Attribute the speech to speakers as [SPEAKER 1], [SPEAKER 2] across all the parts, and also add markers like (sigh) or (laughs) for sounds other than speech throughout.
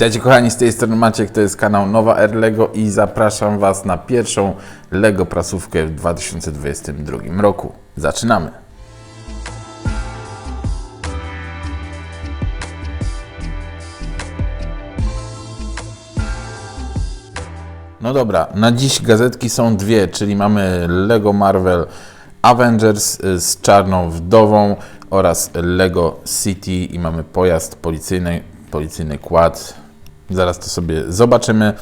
[SPEAKER 1] Witajcie kochani, z tej strony Maciek, to jest kanał Nowa R Lego i zapraszam Was na pierwszą Lego prasówkę w 2022 roku. Zaczynamy! No dobra, na dziś gazetki są dwie, czyli mamy Lego Marvel Avengers y, z czarną wdową oraz Lego City i mamy pojazd policyjny, policyjny kład. Zaraz to sobie zobaczymy.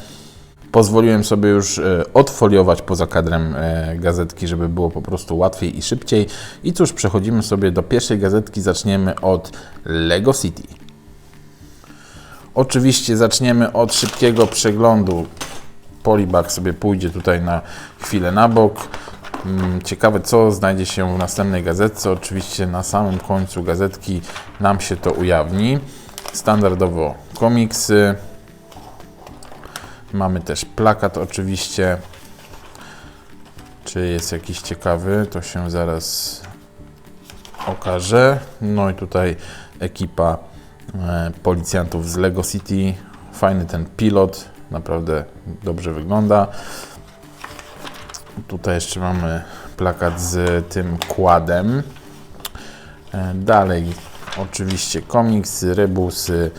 [SPEAKER 1] Pozwoliłem sobie już e, odfoliować poza kadrem e, gazetki, żeby było po prostu łatwiej i szybciej. I cóż, przechodzimy sobie do pierwszej gazetki. Zaczniemy od Lego City. Oczywiście zaczniemy od szybkiego przeglądu. Polibag sobie pójdzie tutaj na chwilę na bok. Mm, Ciekawe, co znajdzie się w następnej gazetce. Oczywiście na samym końcu gazetki nam się to ujawni. Standardowo komiksy. Mamy też plakat oczywiście. Czy jest jakiś ciekawy, to się zaraz okaże. No i tutaj ekipa e, policjantów z Lego City. Fajny ten pilot, naprawdę dobrze wygląda. Tutaj jeszcze mamy plakat z tym kładem. E, Dalej oczywiście komiksy, rebusy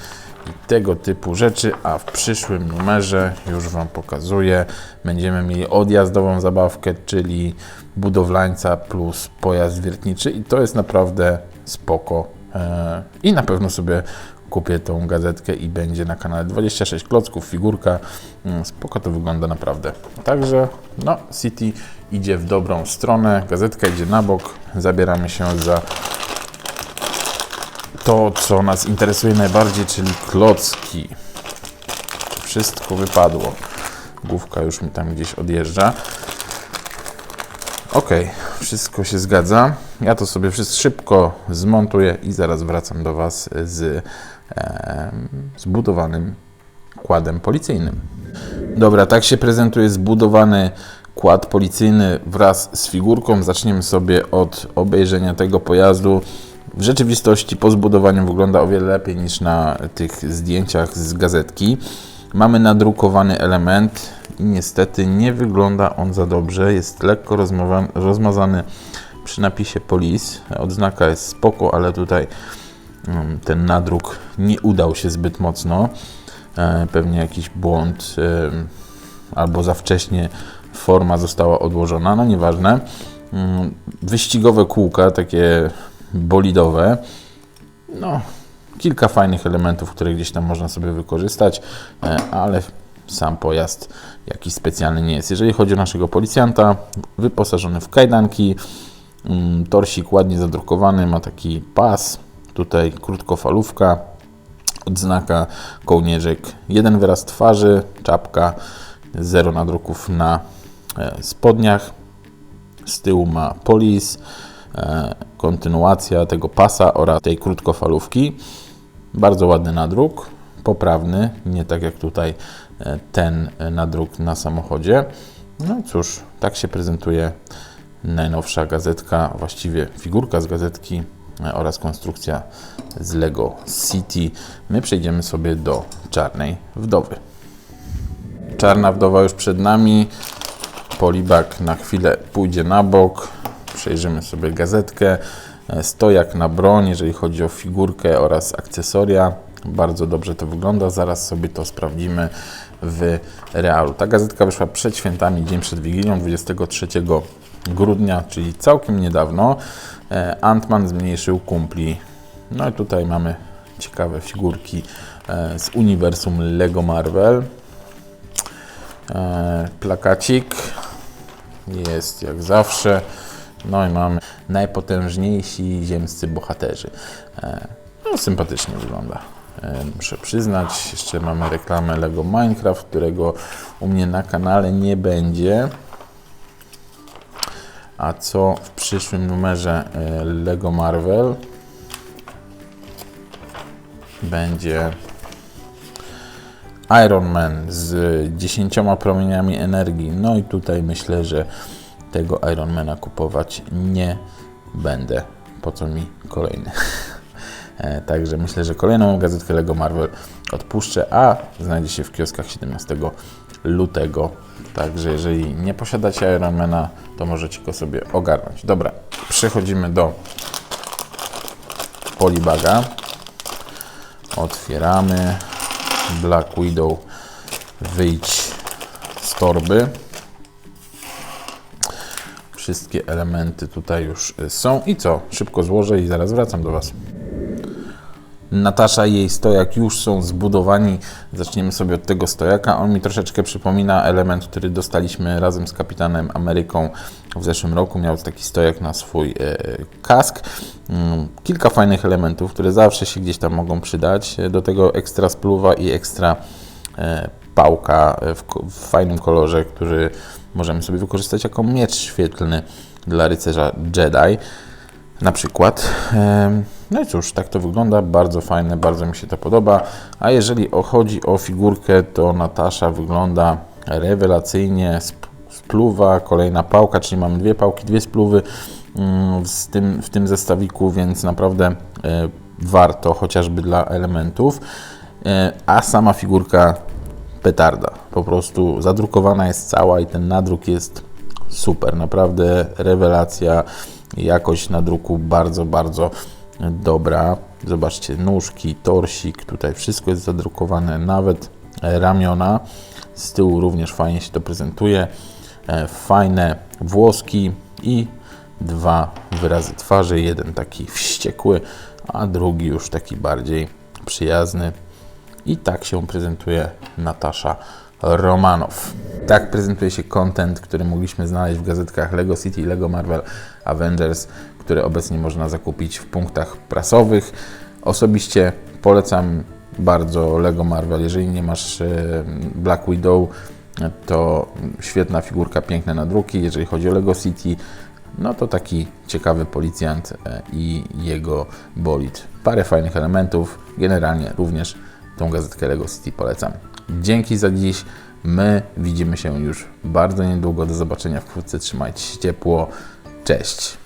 [SPEAKER 1] i tego typu rzeczy, a w przyszłym numerze już Wam pokazuję, będziemy mieli odjazdową zabawkę, czyli budowlańca plus pojazd wiertniczy i to jest naprawdę spoko e, i na pewno sobie kupię tą gazetkę i będzie na kanale 26 klocków, figurka, Mm, spoko to wygląda naprawdę. Także no, City idzie w dobrą stronę, gazetka idzie na bok, zabieramy się za to, co nas interesuje najbardziej, czyli klocki. Wszystko wypadło. Główka już mi tam gdzieś odjeżdża. Ok, wszystko się zgadza. Ja to sobie wszystko szybko zmontuję i zaraz wracam do Was z e, zbudowanym kładem policyjnym. Dobra, tak się prezentuje zbudowany kład policyjny wraz z figurką. Zaczniemy sobie od obejrzenia tego pojazdu. W rzeczywistości po zbudowaniu wygląda o wiele lepiej niż na tych zdjęciach z gazetki. Mamy nadrukowany element i niestety nie wygląda on za dobrze. Jest lekko rozmazany przy napisie police. Odznaka jest spoko, ale tutaj mm, ten nadruk nie udał się zbyt mocno. E, Pewnie jakiś błąd em, albo za wcześnie forma została odłożona, no nieważne. Mm, Wyścigowe kółka, takie bolidowe. No, kilka fajnych elementów, które gdzieś tam można sobie wykorzystać, e, ale sam pojazd jakiś specjalny nie jest. Jeżeli chodzi o naszego policjanta, wyposażony w kajdanki, mm, torsik ładnie zadrukowany, ma taki pas, tutaj krótkofalówka, odznaka, kołnierzyk, jeden wyraz twarzy, czapka, zero nadruków na e, spodniach, z tyłu ma polis, kontynuacja tego pasa oraz tej krótkofalówki. Bardzo ładny nadruk, poprawny, nie tak jak tutaj e, ten e, nadruk na samochodzie. No i cóż, tak się prezentuje najnowsza gazetka, właściwie figurka z gazetki e, oraz konstrukcja z Lego City. My przejdziemy sobie do czarnej wdowy. Czarna wdowa już przed nami. Polibak na chwilę pójdzie na bok. Przejrzymy sobie gazetkę. E, Stojak na broń, jeżeli chodzi o figurkę oraz akcesoria. Bardzo dobrze to wygląda. Zaraz sobie to sprawdzimy w realu. Ta gazetka wyszła przed świętami, dzień przed Wigilią, 23 grudnia, czyli całkiem niedawno. E, Ant-Man zmniejszył kumpli. No i tutaj mamy ciekawe figurki e, z uniwersum Lego Marvel. Plakacik jest jak zawsze. No i mamy najpotężniejsi ziemscy bohaterzy. E, No, sympatycznie wygląda. E, Muszę przyznać, jeszcze mamy reklamę Lego Minecraft, którego u mnie na kanale nie będzie. A co w przyszłym numerze e, Lego Marvel będzie Iron Man z 10 promieniami energii. No i tutaj myślę, że tego Ironmana kupować nie będę. Po co mi kolejny? (laughs) E, Także myślę, że kolejną gazetkę Lego Marvel odpuszczę, a znajdzie się w kioskach 17 lutego. Także jeżeli nie posiadacie Ironmana, to możecie go sobie ogarnąć. Dobra, przechodzimy do Polibaga. Otwieramy. Black Widow. Wyjdź z torby. Wszystkie elementy tutaj już y, są. I co? Szybko złożę i zaraz wracam do Was. Natasza i jej stojak już są zbudowani. Zaczniemy sobie od tego stojaka. On mi troszeczkę przypomina element, który dostaliśmy razem z Kapitanem Ameryką w zeszłym roku. Miał taki stojak na swój e, kask. Mm, Kilka fajnych elementów, które zawsze się gdzieś tam mogą przydać. Do tego ekstra spluwa i ekstra pałka w, w fajnym kolorze, który możemy sobie wykorzystać jako miecz świetlny dla rycerza Jedi na przykład. No i cóż, tak to wygląda, bardzo fajne, bardzo mi się to podoba. A jeżeli chodzi o figurkę, to Natasza wygląda rewelacyjnie. Sp- Spluwa, kolejna pałka, czyli mamy dwie pałki, dwie spluwy mm, z tym, w tym zestawiku, więc naprawdę e, warto chociażby dla elementów. E, A sama figurka petarda. Po prostu zadrukowana jest cała i ten nadruk jest super. Naprawdę rewelacja. Jakość nadruku bardzo, bardzo dobra. Zobaczcie, nóżki, torsik, tutaj wszystko jest zadrukowane, nawet ramiona. Z tyłu również fajnie się to prezentuje. E, Fajne włoski i dwa wyrazy twarzy. Jeden taki wściekły, a drugi już taki bardziej przyjazny. I tak się prezentuje Natasza Romanow. Tak prezentuje się content, który mogliśmy znaleźć w gazetkach Lego City Lego Marvel Avengers, które obecnie można zakupić w punktach prasowych. Osobiście polecam bardzo Lego Marvel. Jeżeli nie masz e, Black Widow, to świetna figurka, piękne nadruki. Jeżeli chodzi o Lego City, no to taki ciekawy policjant e, i jego bolid. Parę fajnych elementów. Generalnie również tą gazetkę Lego City polecam. Dzięki za dziś. My widzimy się już bardzo niedługo. Do zobaczenia wkrótce. Trzymajcie się ciepło. Cześć.